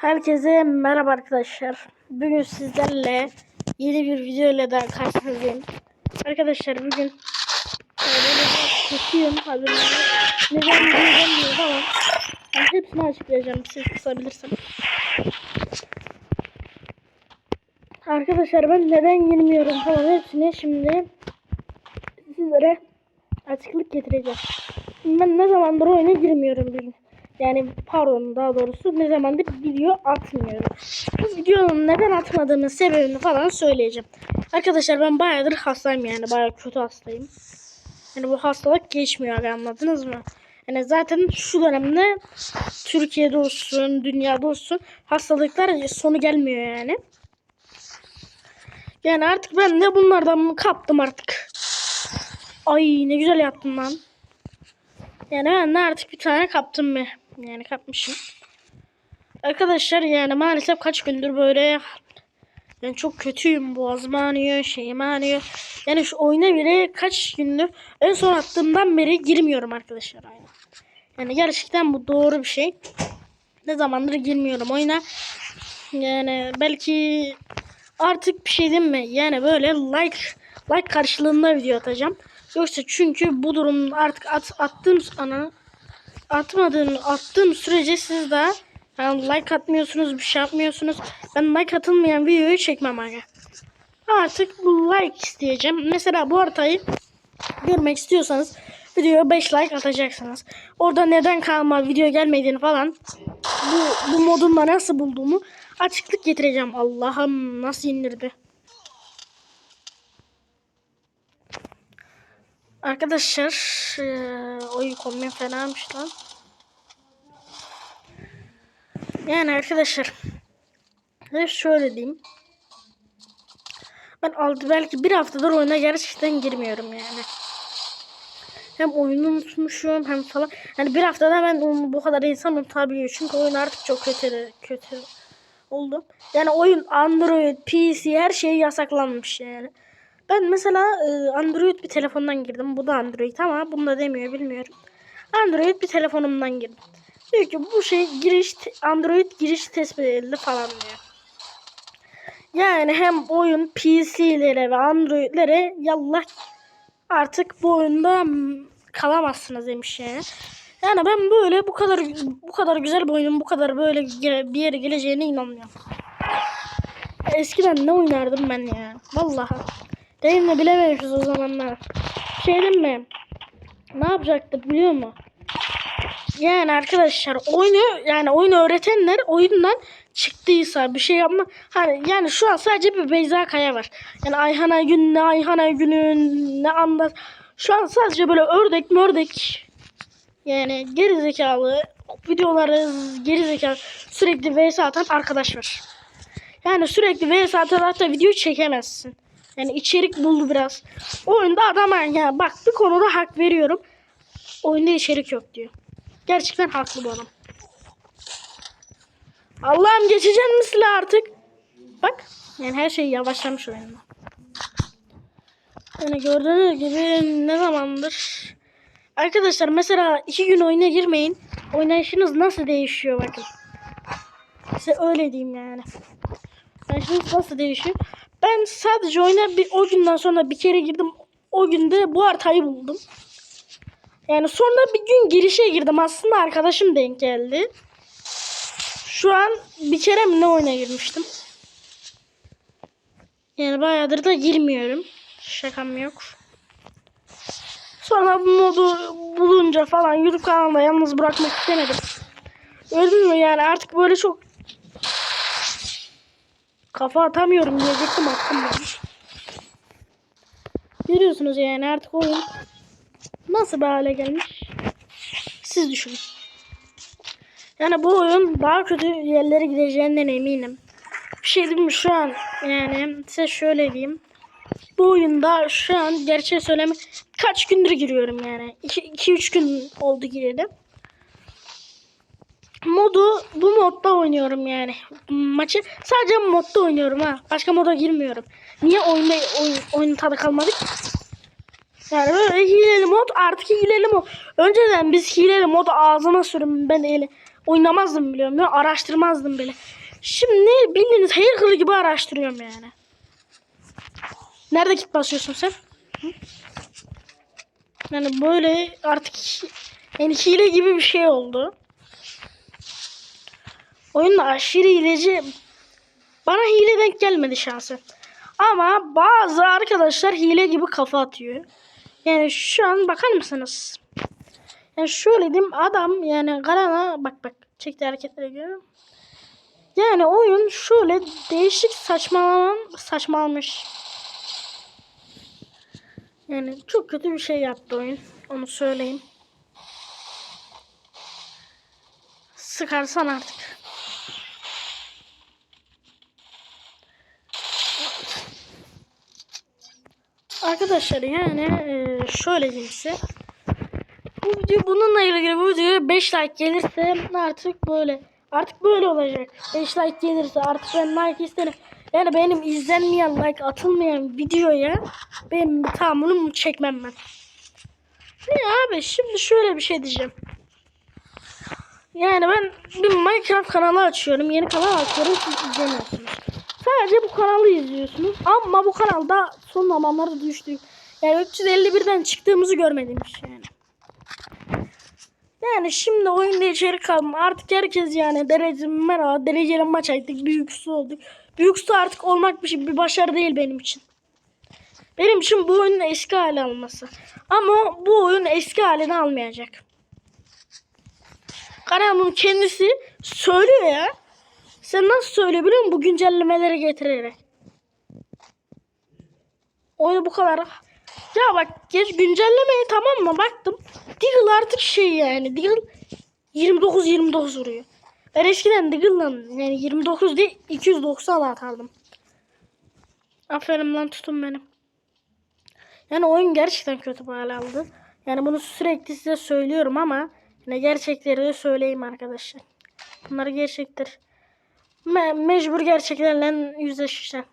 Herkese merhaba arkadaşlar. Bugün sizlerle yeni bir video ile daha karşınızdayım. Arkadaşlar bugün böyle kötüyüm. Haberiniz neden gelmiyor falan. Ben hepsini açıklayacağım. Siz kısabilirsem. Arkadaşlar ben neden girmiyorum falan hepsini şimdi sizlere açıklık getireceğim. Ben ne zamandır oyuna girmiyorum bugün. Yani pardon daha doğrusu ne zamandır video atmıyorum. Bu videonun neden atmadığımın sebebini falan söyleyeceğim. Arkadaşlar ben bayağıdır hastayım yani bayağı kötü hastayım. Yani bu hastalık geçmiyor anladınız mı? Yani zaten şu dönemde Türkiye'de olsun, dünyada olsun hastalıklar sonu gelmiyor yani. Yani artık ben de bunlardan kaptım artık. Ay ne güzel yaptım lan. Yani ben de artık bir tane kaptım mı? Yani kapmışım. Arkadaşlar yani maalesef kaç gündür böyle ben çok kötüyüm. Boğazım ağrıyor, şeyim ağrıyor. Yani şu oyuna bile kaç gündür en son attığımdan beri girmiyorum arkadaşlar oyuna. Yani gerçekten bu doğru bir şey. Ne zamandır girmiyorum oyuna. Yani belki artık bir şey diyeyim mi? Yani böyle like like karşılığında video atacağım. Yoksa çünkü bu durum artık at, attığım ana atmadığım attığım sürece siz de yani like atmıyorsunuz bir şey yapmıyorsunuz. Ben like atılmayan videoyu çekmem aga. Artık bu like isteyeceğim. Mesela bu haritayı görmek istiyorsanız videoya 5 like atacaksınız. Orada neden kalma video gelmediğini falan bu, bu modunda nasıl bulduğumu açıklık getireceğim. Allah'ım nasıl indirdi. Arkadaşlar eee oyun kombin fenaymış lan. Yani arkadaşlar ne şöyle diyeyim. Ben aldı belki bir haftadır oyuna gerçekten girmiyorum yani. Hem oyunu unutmuşum hem falan. Yani bir haftada ben onu bu kadar insan unutabiliyor. Çünkü oyun artık çok kötü kötü oldu. Yani oyun Android, PC her şey yasaklanmış yani. Ben mesela Android bir telefondan girdim. Bu da Android ama bunu da demiyor bilmiyorum. Android bir telefonumdan girdim. Diyor ki bu şey giriş Android giriş tespit edildi falan diyor. Yani hem oyun PC'lere ve Android'lere yallah artık bu oyunda kalamazsınız demiş yani. Yani ben böyle bu kadar bu kadar güzel bir oyunun bu kadar böyle bir yere geleceğine inanmıyorum. Eskiden ne oynardım ben ya. Vallahi. Mi bilememişiz o zamanlar. Şey diyeyim mi? Ne yapacaktık biliyor musun? Yani arkadaşlar oyunu yani oyunu öğretenler oyundan çıktıysa bir şey yapma. Hani yani şu an sadece bir Beyza Kaya var. Yani Ayhan Aygün ne Ayhan Aygün'ün ne anlat. Şu an sadece böyle ördek mördek yani gerizekalı videoları gerizekalı sürekli vs atan arkadaş var. Yani sürekli vs atan hatta video çekemezsin. Yani içerik buldu biraz. Oyunda adama yani bak bir konuda hak veriyorum. Oyunda içerik yok diyor. Gerçekten haklı bu adam. Allah'ım geçeceğim mi silah artık? Bak yani her şey yavaşlamış oyunda. Yani gördüğünüz gibi ne zamandır Arkadaşlar mesela iki gün oyuna girmeyin. Oynayışınız nasıl değişiyor bakın. Size öyle diyeyim yani. Oynayışınız nasıl değişiyor? Ben sadece oyuna bir o günden sonra bir kere girdim. O günde bu haritayı buldum. Yani sonra bir gün girişe girdim. Aslında arkadaşım denk geldi. Şu an bir kere mi ne oyuna girmiştim. Yani bayağıdır da girmiyorum. Şakam yok. Sonra bu modu bulunca falan YouTube kanalında yalnız bırakmak istemedim. Gördün mü yani artık böyle çok kafa atamıyorum diyecektim attım ben. Görüyorsunuz yani artık oyun nasıl bir hale gelmiş. Siz düşünün. Yani bu oyun daha kötü yerlere gideceğinden eminim. Bir şey diyeyim mi şu an yani size şöyle diyeyim. Bu oyunda şu an gerçeği söyleme kaç gündür giriyorum yani. 2-3 gün oldu gireli. Modu bu modda oynuyorum yani. Maçı sadece modda oynuyorum ha. Başka moda girmiyorum. Niye oyunda oyun, oyunun tadı kalmadı ki? Yani böyle hileli mod artık hileli mod. Önceden biz hileli mod ağzıma sürün ben eli. oynamazdım biliyorum ya araştırmazdım bile. Şimdi bildiğiniz hacker gibi araştırıyorum yani. Nerede kit basıyorsun sen? Yani böyle artık yani hile gibi bir şey oldu. Oyunda aşırı hileci bana hile denk gelmedi şahsen. Ama bazı arkadaşlar hile gibi kafa atıyor. Yani şu an bakar mısınız? Yani şöyle diyeyim adam yani Garana bak bak çekti hareketleri görüyor musun? Yani oyun şöyle değişik saçmalaman saçmalamış. Yani çok kötü bir şey yaptı oyun. Onu söyleyeyim. Sıkarsan artık. Arkadaşlar yani e, şöyle diyeyim size. Bu video bununla ilgili bu videoya 5 like gelirse artık böyle artık böyle olacak. 5 like gelirse artık ben like isterim. Yani benim izlenmeyen like atılmayan videoya benim tahammülüm çekmem ben. Ne abi şimdi şöyle bir şey diyeceğim. Yani ben bir Minecraft kanalı açıyorum. Yeni kanal açıyorum. Siz izlemiyorsunuz. Sadece bu kanalı izliyorsunuz. Ama bu kanalda son zamanlarda düştü. Yani 351'den çıktığımızı görmedim hiç yani. Yani şimdi oyunda içerik kalma. Artık herkes yani derece merhaba dereceli maç attık. Büyük su olduk. Büyük su artık olmak bir, şey, bir başarı değil benim için. Benim için bu oyunun eski hali alması. Ama bu oyun eski halini almayacak. Karahan'ın kendisi söylüyor ya. Sen nasıl söylüyor biliyor musun? Bu güncellemeleri getirerek. Oyunu bu kadar. Ya bak geç güncellemeyi tamam mı? Baktım. Deagle artık şey yani. Deagle 29-29 vuruyor. Ben eskiden Deagle'la yani 29 değil 290 atardım. Aferin lan tutun benim. Yani oyun gerçekten kötü bir hale aldı. Yani bunu sürekli size söylüyorum ama yine gerçekleri de söyleyeyim arkadaşlar. Bunlar gerçektir. Me mecbur gerçeklerle yüzleşeceğim.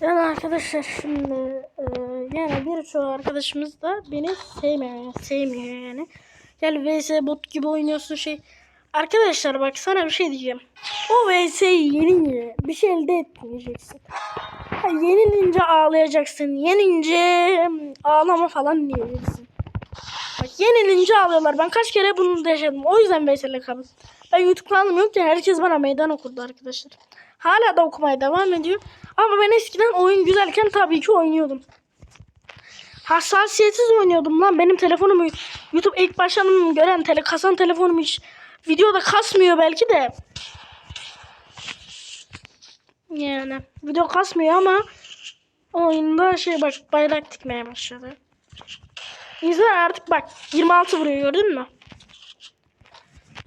Yani arkadaşlar şimdi e, yani birçoğu arkadaşımız da beni sevmiyor yani sevmiyor yani. Gel vs bot gibi oynuyorsun şey. Arkadaşlar bak sana bir şey diyeceğim. O vs'yi yenince bir şey elde etmeyeceksin. Yenilince ağlayacaksın. Yenince ağlama falan diyeceksin. Bak yenilince ağlıyorlar. Ben kaç kere bunu da yaşadım. O yüzden vs'le kaldım. Ben yok ya herkes bana meydan okurdu arkadaşlar. Hala da okumaya devam ediyor. Ama ben eskiden oyun güzelken tabii ki oynuyordum. Hassasiyetsiz oynuyordum lan. Benim telefonumu YouTube ilk başladığımı gören tele, kasan telefonum hiç videoda kasmıyor belki de. Yani video kasmıyor ama oyunda şey bak bayrak dikmeye başladı. İnsan artık bak 26 vuruyor gördün mü?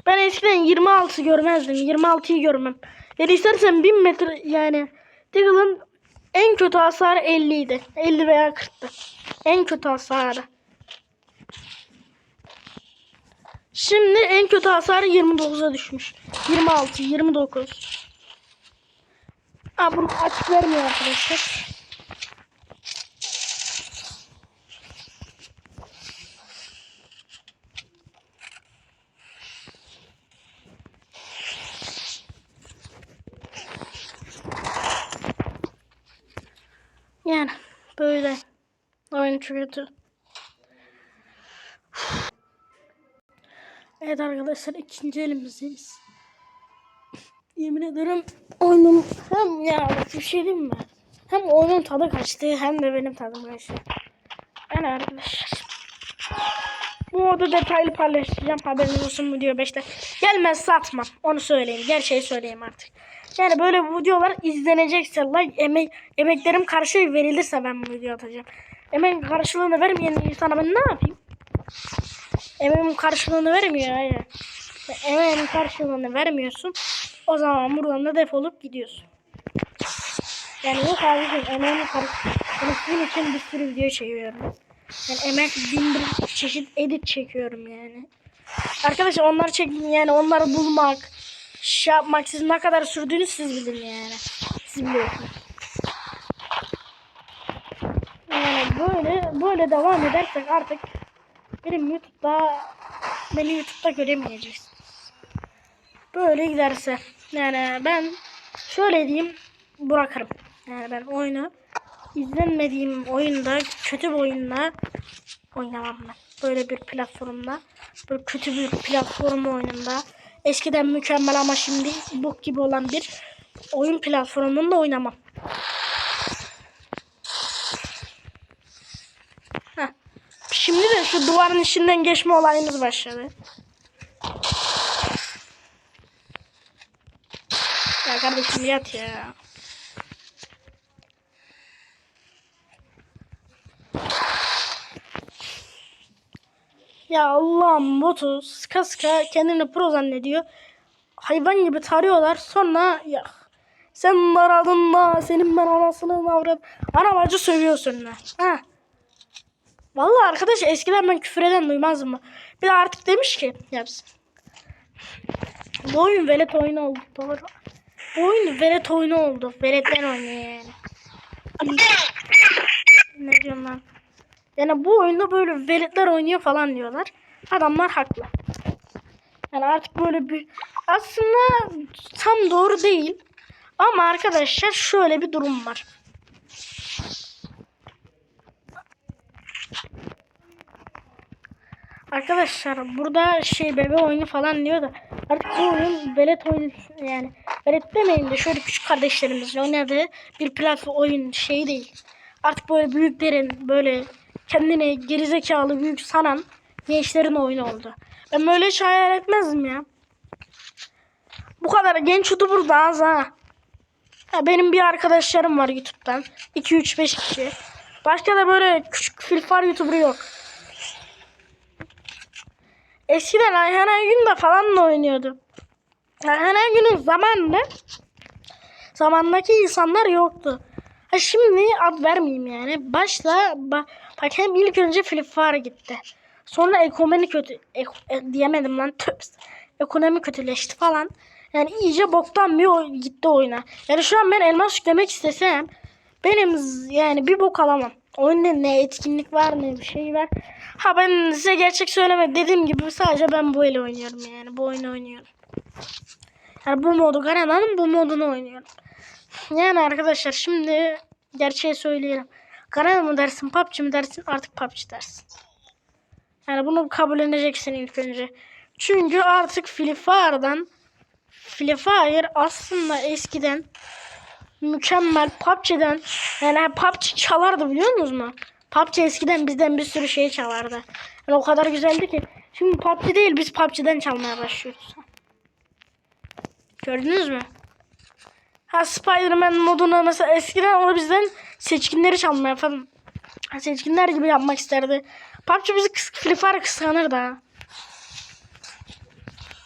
Ben eskiden 26 görmezdim. 26'yı görmem. Yani istersen 1000 metre yani Deagle'ın en kötü hasarı 50 idi. 50 veya 40'tı. En kötü hasarı. Şimdi en kötü hasarı 29'a düşmüş. 26, 29. Aa, bunu açık vermiyor arkadaşlar. Yani böyle. Oyun kötü. Evet arkadaşlar ikinci elimizdeyiz. Yemin ederim oyunum hem ya bir şey diyeyim mi? Hem oyunun tadı kaçtı hem de benim tadım kaçtı. Yani arkadaşlar. Bu modu detaylı paylaşacağım. Haberiniz olsun video 5'te. Gelmez satmam. Onu söyleyeyim. Gerçeği söyleyeyim artık. Yani böyle videolar izlenecekse like emek emeklerim karşılığı verilirse ben bu video atacağım. Emek karşılığını vermeyen insana ben ne yapayım? Emeğimin karşılığını vermiyor hayır. Emeğimin karşılığını vermiyorsun. O zaman buradan da defolup gidiyorsun. Yani yok abicim emeğimin karşılığını için bir sürü video çekiyorum. Yani emek bin bir çeşit edit çekiyorum yani. Arkadaşlar onları çektim yani onları bulmak, şey yapmak sizin ne kadar sürdüğünü siz bilin yani. Siz biliyorsunuz. Yani böyle böyle devam edersek artık benim YouTube'da beni YouTube'da göremeyeceğiz. Böyle giderse yani ben şöyle diyeyim bırakırım. Yani ben oyunu izlenmediğim oyunda kötü bir oyunda oynamam ben. Böyle bir platformda böyle kötü bir platform oyununda eskiden mükemmel ama şimdi bok gibi olan bir oyun platformunda oynamam. Heh. Şimdi de şu duvarın içinden geçme olayımız başladı. Kardeşim yat ya. Ya Allah'ım botu sıka kendini pro zannediyor. Hayvan gibi tarıyorlar sonra ya sen aradın mı? Senin ben anasını avrat. Ana bacı sövüyorsun lan. Ha. Vallahi arkadaş eskiden ben küfür eden duymazdım mı? Bir de artık demiş ki yapsın. Bu oyun velet oyunu oldu doğru. Bu oyun velet oyunu oldu. Veletler oynuyor. Ne diyorum lan? Yani bu oyunda böyle veletler oynuyor falan diyorlar. Adamlar haklı. Yani artık böyle bir aslında tam doğru değil. Ama arkadaşlar şöyle bir durum var. Arkadaşlar burada şey bebe oyunu falan diyor da artık bu oyun velet oyunu yani velet demeyin de şöyle küçük kardeşlerimizle oynadığı bir platform oyun şeyi değil. Artık böyle büyüklerin böyle kendini gerizekalı büyük sanan gençlerin oyunu oldu. Ben böyle hiç hayal etmezdim ya. Bu kadar genç YouTuber da az ha. Ya benim bir arkadaşlarım var YouTube'dan. 2 3 5 kişi. Başka da böyle küçük filfar YouTuber yok. Eskiden Ayhan Aygün de falan da oynuyordu. Ayhan Aygün'ün zamanında zamandaki insanlar yoktu. Ha şimdi ad vermeyeyim yani. Başla ba, bak hem ilk önce Flip Fire gitti. Sonra ekonomi kötü ek, e, diyemedim lan töps. Ekonomi kötüleşti falan. Yani iyice boktan bir gitti oyuna. Yani şu an ben elmas yüklemek istesem benim yani bir bok alamam. Oyunda ne etkinlik var ne bir şey var. Ha ben size gerçek söyleme dediğim gibi sadece ben bu ile oynuyorum yani. Bu oyunu oynuyorum. Yani bu modu Garena'nın bu modunu oynuyorum. Yani arkadaşlar şimdi gerçeği söyleyelim. Garena mı dersin PUBG mi dersin artık PUBG dersin. Yani bunu kabulleneceksin ilk önce. Çünkü artık Free Fire'dan Free Fire aslında eskiden mükemmel PUBG'den yani PUBG çalardı biliyor musunuz mu? PUBG eskiden bizden bir sürü şey çalardı. Yani o kadar güzeldi ki. Şimdi PUBG değil biz PUBG'den çalmaya başlıyoruz. Gördünüz mü? Ha Spider-Man moduna mesela eskiden o bizden seçkinleri çalmaya falan. Seçkinler gibi yapmak isterdi. PUBG bizi kıs Free Fire kıskanırdı ha.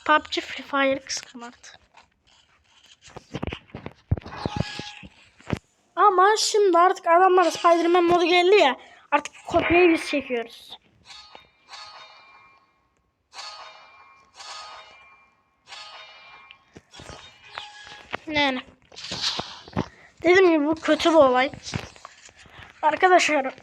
PUBG Free Fire kıskanırdı. Ama şimdi artık adamlar Spider-Man modu geldi ya. Artık kopyayı biz çekiyoruz. Yani. Dediğim gibi bu kötü bir olay. Arkadaşlar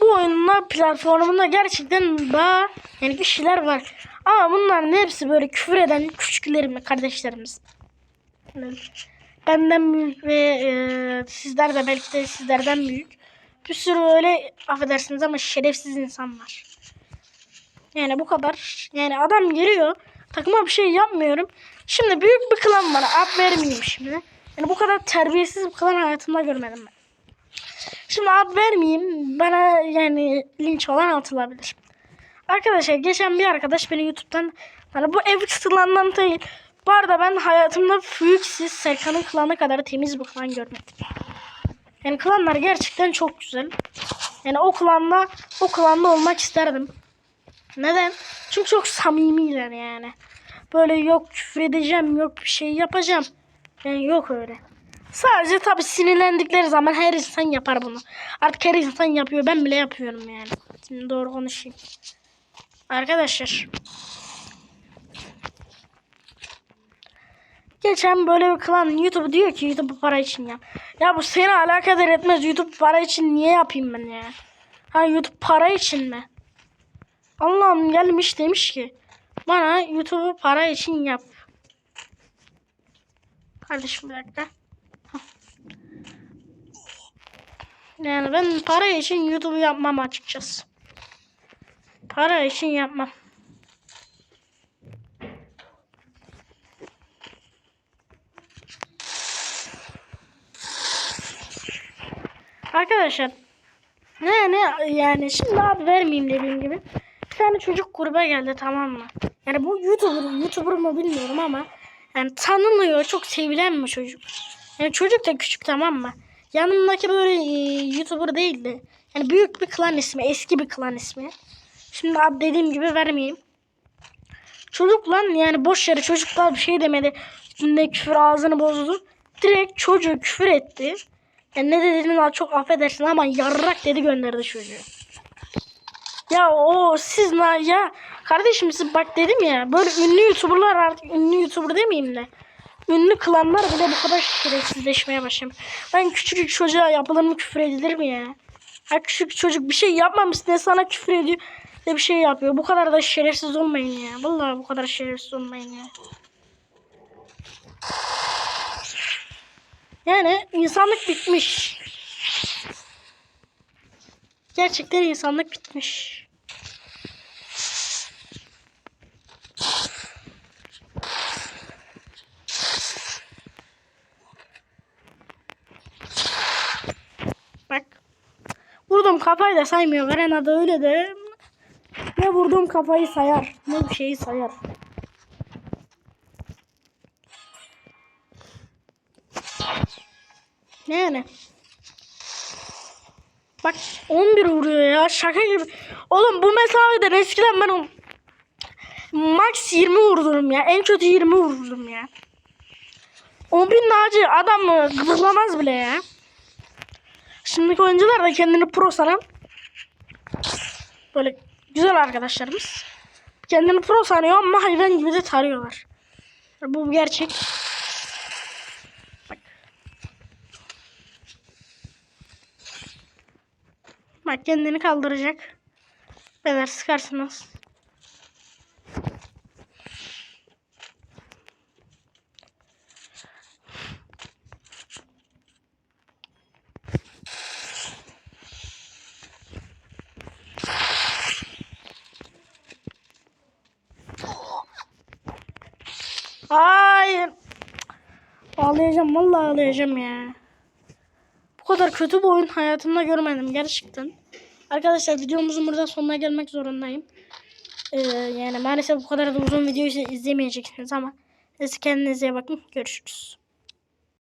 bu oyunlar platformunda gerçekten daha yani kişiler var. Ama bunların hepsi böyle küfür eden küçüklerimiz, kardeşlerimiz. Yani benden büyük ve e, sizler de belki de sizlerden büyük. Bir sürü öyle affedersiniz ama şerefsiz insan var. Yani bu kadar. Yani adam geliyor. Takıma bir şey yapmıyorum. Şimdi büyük bir klan var. Ad vermeyeyim şimdi. Yani bu kadar terbiyesiz bir klan hayatımda görmedim ben. Şimdi ad vermeyeyim. Bana yani linç olan atılabilir. Arkadaşlar geçen bir arkadaş beni YouTube'dan hani bu ev klanından değil. Bu arada ben hayatımda Fuxis Serkan'ın klanı kadar temiz bir klan görmedim. Yani klanlar gerçekten çok güzel. Yani o klanda o klanda olmak isterdim. Neden? Çünkü çok samimiler yani. Böyle yok küfür edeceğim, yok bir şey yapacağım. Yani yok öyle. Sadece tabii sinirlendikleri zaman her insan yapar bunu. Artık her insan yapıyor. Ben bile yapıyorum yani. Şimdi doğru konuşayım. Arkadaşlar. Geçen böyle bir klan YouTube diyor ki YouTube para için yap. Ya bu seni alakadar etmez. YouTube para için niye yapayım ben ya? Ha YouTube para için mi? Allah'ım gelmiş demiş ki bana YouTube'u para için yap. Kardeşim bir dakika. Yani ben para için YouTube'u yapmam açıkçası. Para için yapmam. Arkadaşlar ne ne yani şimdi abi vermeyeyim dediğim gibi. Bir tane çocuk gruba geldi tamam mı? Yani bu YouTuber, YouTuber mu bilmiyorum ama yani tanınıyor, çok sevilen bir çocuk. Yani çocuk da küçük tamam mı? Yanımdaki böyle e, YouTuber değildi. Yani büyük bir klan ismi, eski bir klan ismi. Şimdi abi dediğim gibi vermeyeyim. Çocuk lan yani boş yere çocuklar bir şey demedi. Üstünde küfür ağzını bozdu. Direkt çocuğu küfür etti. Yani ne dediğini daha çok affedersin ama yarrak dedi gönderdi çocuğu. Ya o siz na ya kardeşim siz bak dedim ya böyle ünlü youtuberlar artık ünlü youtuber demeyeyim de ünlü klanlar bile bu kadar şerefsizleşmeye başlamış. Ben küçücük çocuğa yapılır mı küfür edilir mi ya? Ha küçük çocuk bir şey yapmamış ne sana küfür ediyor ne bir şey yapıyor. Bu kadar da şerefsiz olmayın ya. Vallahi bu kadar şerefsiz olmayın ya. Yani insanlık bitmiş. Gerçekten insanlık bitmiş. Bak. Vurdum kafayı da saymıyor. Verena da öyle de. Ne vurduğum kafayı sayar. Ne bir şeyi sayar. Ne yani? Bak 11 vuruyor ya. Şaka gibi. Oğlum bu mesafeden eskiden ben o max 20 vurdum ya. En kötü 20 vurdum ya. 10 bin nacı adam gıdıklamaz bile ya. Şimdiki oyuncular da kendini pro sanan böyle güzel arkadaşlarımız. Kendini pro sanıyor ama hayvan gibi de tarıyorlar. Bu gerçek. Bak kendini kaldıracak. Beyler sıkarsınız. Hayır. Ağlayacağım vallahi ağlayacağım ya. Kadar kötü bir oyun hayatımda görmedim gerçekten. Arkadaşlar videomuzun burada sonuna gelmek zorundayım. Ee, yani maalesef bu kadar da uzun videoyu izlemeyeceksiniz ama siz kendinize bakın. Görüşürüz.